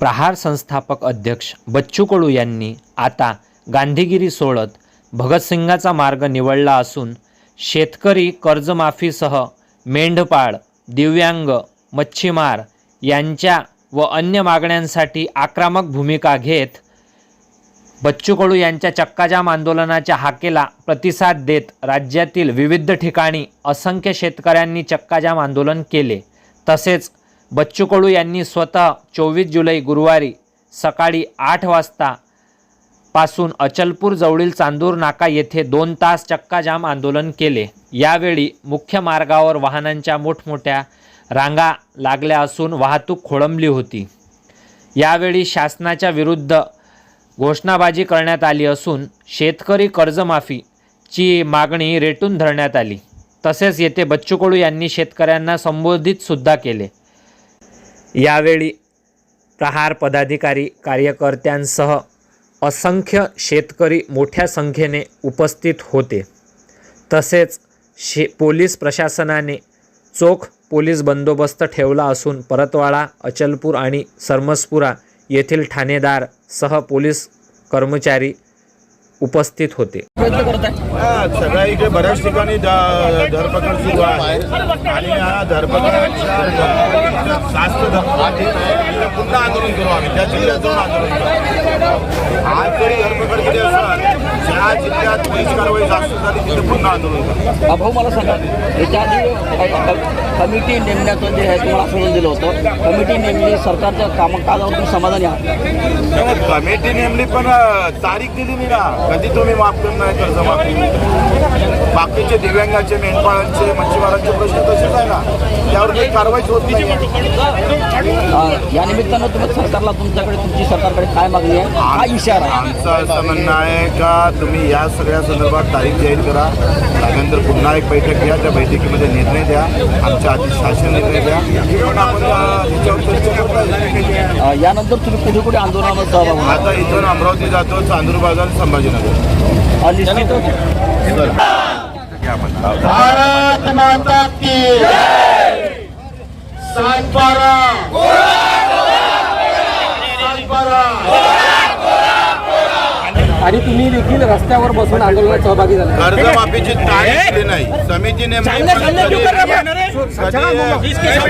प्रहार संस्थापक अध्यक्ष बच्चू कडू यांनी आता गांधीगिरी सोडत भगतसिंगाचा मार्ग निवडला असून शेतकरी कर्जमाफीसह मेंढपाळ दिव्यांग मच्छीमार यांच्या व अन्य मागण्यांसाठी आक्रमक भूमिका घेत बच्चू कडू यांच्या चक्काजाम आंदोलनाच्या हाकेला प्रतिसाद देत राज्यातील विविध ठिकाणी असंख्य शेतकऱ्यांनी चक्काजाम आंदोलन केले. तसेच बच्चू कडू यांनी स्वतः चोवीस जुलै गुरुवारी सकाळी आठ वाजता पासून अचलपूर जवळील चांदूर नाका येथे दोन तास चक्काजाम आंदोलन केले. यावेळी मुख्य मार्गावर वाहनांच्या मोठमोठ्या रांगा लागल्या असून वाहतूक खोळंबली होती. यावेळी शासनाच्या विरुद्ध घोषणाबाजी करण्यात आली असून शेतकरी कर्जमाफीची मागणी रेटून धरण्यात आली. तसेच येथे बच्चू कडू यांनी शेतकऱ्यांना संबोधित सुद्धा केले. यावेळी प्रहार पदाधिकारी कार्यकर्त्यांसह असंख्य शेतकरी मोठ्या संख्येने उपस्थित होते. तसेच शे पोलीस प्रशासनाने चोख पोलीस बंदोबस्त ठेवला असून परतवाडा अचलपूर आणि सरमसपुरा येथील ठाणेदार सह पोलीस कर्मचारी उपस्थित होते. सगळ्या इकडे बऱ्याच ठिकाणी धरपकड सुरू आहे. आणि या धरपकडाच्या जास्त धरपकड पुन्हा आंदोलन करू आम्ही. त्या जिल्ह्यात जाऊन आंदोलन करू. आज जरी धरपकड केली असणार ज्या जिल्ह्यात पोलीस कारवाई जास्त झाली तिथे पुन्हा आंदोलन करू भाऊ मला सांगा. याच्या आधी कमिटी नेमण्याचं जे आहे तुम्हाला आश्वासन दिलं होतं. कमिटी नेमली सरकारच्या कामकाजावर तुम्ही समाधानी आहात? कमिटी नेमली पण तारीख दिली मी ना. कधी तुम्ही माफ करणार कर्जमाफी बाकीचे दिव्यांगाचे मेंढपाळांचे मच्छीमारांचे प्रश्न तसेच आहे ना. त्यावर काही कारवाईच होत नाही या निमित्तानं तुम्ही सरकारला तुमच्याकडे तुमची सरकारकडे काय मागणी आहे? हा इशारा आहे? आमचं असं म्हणणं आहे का तुम्ही या सगळ्या संदर्भात तारीख जाहीर करा. त्यानंतर पुन्हा एक बैठक घ्या. त्या बैठकीमध्ये निर्णय द्या. आमच्या आधी शासन निर्णय द्या. पण आपण अ, चर्चा. अं, यानंतर तुम्ही कुठे कुठे आंदोलनामध्ये सहभाग होणार? आता इथून अमरावती जातो चांदूर बाजार संभाजीनगर. अं, निश्चितच भारत माता की सातबारा सातबारा आणि तुम्ही देखील रस्त्यावर बसून आंदोलनात सहभागी झाले. कर्जमाफीची तारीख दिली नाही. समिती नेमली पण कधी- कधी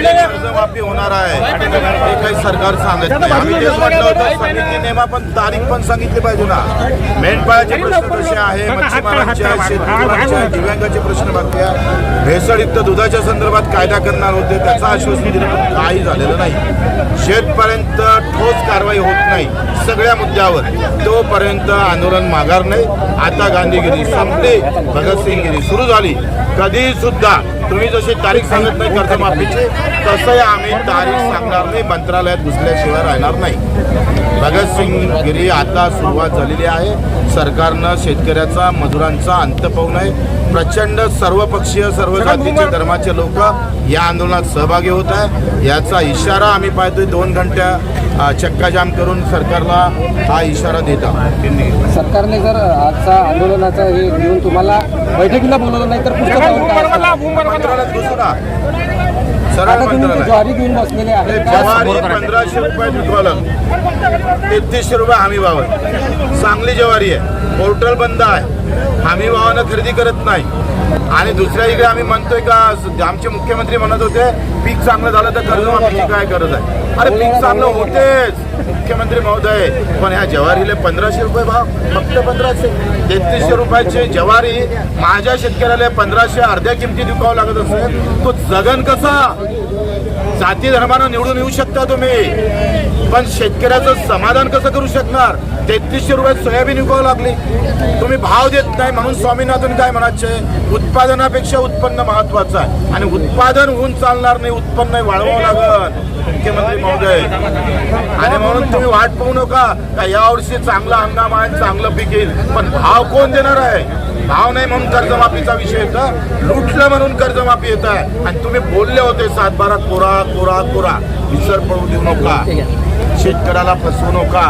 कर्जमाफी होणार आहे. हे काही सरकार सांगत नाही. आम्ही तेच म्हटलं होतं पण तारीख पण सांगितली पाहिजे ना. मेंढपाळाचे प्रश्न कसे आहे? मच्छीमारांचे शेतकऱ्यांचे आहे, दिव्यांगाचे प्रश्न बाकी आहे भेसळयुक्त दुधाच्या संदर्भात कायदा करणार होते त्याचं आश्वासन दिलं पण काही झालेलं नाही. शेतपर्यंत ठोस कारवाई होत नाही. सगळ्या मुद्द्यावर तोपर्यंत आंदोलन माघार नाही. आता गांधीगिरी संपली. भगतसिंगगिरी सुरू झाली. कधी सुद्धा तुम्ही जशी तारीख सांगत नाही कर्जमाफीची तसंही आम्ही तारीख सांगणार नाही. मंत्रालयात घुसल्याशिवाय राहणार नाही. भगतसिंगगिरी आता सुरुवात झालेली आहे. सरकारनं शेतकऱ्याचा मजुरांचा अंत पाहू नये. प्रचंड सर्वपक्षीय सर्व जातीचे धर्माचे लोक या आंदोलनात सहभागी होत आहे याचा इशारा आम्ही पाहतोय. दोन घंट्या चक्काजाम करून सरकारला हा इशारा देत आहोत. सरकारने जर आजचा आंदोलनाचा हे घेऊन तुम्हाला बैठकीला बोलवलं नाही तर मंत्रालयात ज्वारी घेऊन बसलेले आहे. पंधराशे रुपये विकवालं तेहतीसशे रुपये हमी भाव आहे. चांगली ज्वारी आहे. पोर्टल बंद आहे. हमी भावानं खरेदी करत नाही. आणि दुसऱ्या इकडे आम्ही म्हणतोय का आमचे मुख्यमंत्री म्हणत होते पीक चांगलं झालं तर कर्जमाफीची काय गरज आहे? अरे पीक चांगलं होतेच. मुख्यमंत्री महोदय पण ह्या ज्वारीला पंधराशे रुपये भाव फक्त पंधराशे. तेहतीसशे रुपयाची ज्वारी माझ्या शेतकऱ्याला पंधराशे अर्ध्या किमती विकावं लागत असेल. तो जगन कसा? जाती धर्मानं निवडून येऊ शकता तुम्ही. पण शेतकऱ्याचं समाधान कसं करू शकणार? तेहतीसशे रुपयात सोयाबीन विकावं लागली. तुम्ही भाव देत नाही म्हणून स्वामीनाथन काय म्हणायचे? उत्पादनापेक्षा उत्पन्न महत्वाचं आहे. आणि उत्पादन होऊन चालणार नाही उत्पन्न वाढवावं लागल. मुख्यमंत्री महोदय. आणि म्हणून तुम्ही वाट पाहू नका का यावर्षी चांगला हंगाम आहे चांगलं पीक येईल. पण भाव कोण देणार आहे? भाव नाही म्हणून कर्जमाफीचा विषय येतो. लुटलं म्हणून कर्जमाफी येत आहे. आणि तुम्ही बोलले होते सातबारा कोरा कोरा कोरा. विसर पडू देऊ नका. शेतकऱ्याला फसवू नका.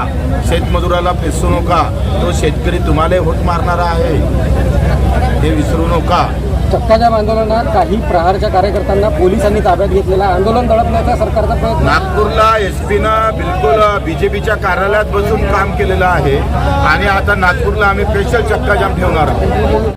शेतमजुराला फसवू नका. तो शेतकरी तुम्हाला होत मारणारा आहे. हे विसरू नका. चक्काजाम आंदोलनात काही प्रहारच्या कार्यकर्त्यांना पोलिसांनी ताब्यात घेतलेला आहे. आंदोलन दडपण्याचा सरकारचा प्रयत्न नागपूरला एस पीनं बिलकुल बीजेपीच्या कार्यालयात बसून काम केलेलं आहे आणि आता नागपूरला आम्ही स्पेशल चक्काजाम ठेवणार आहोत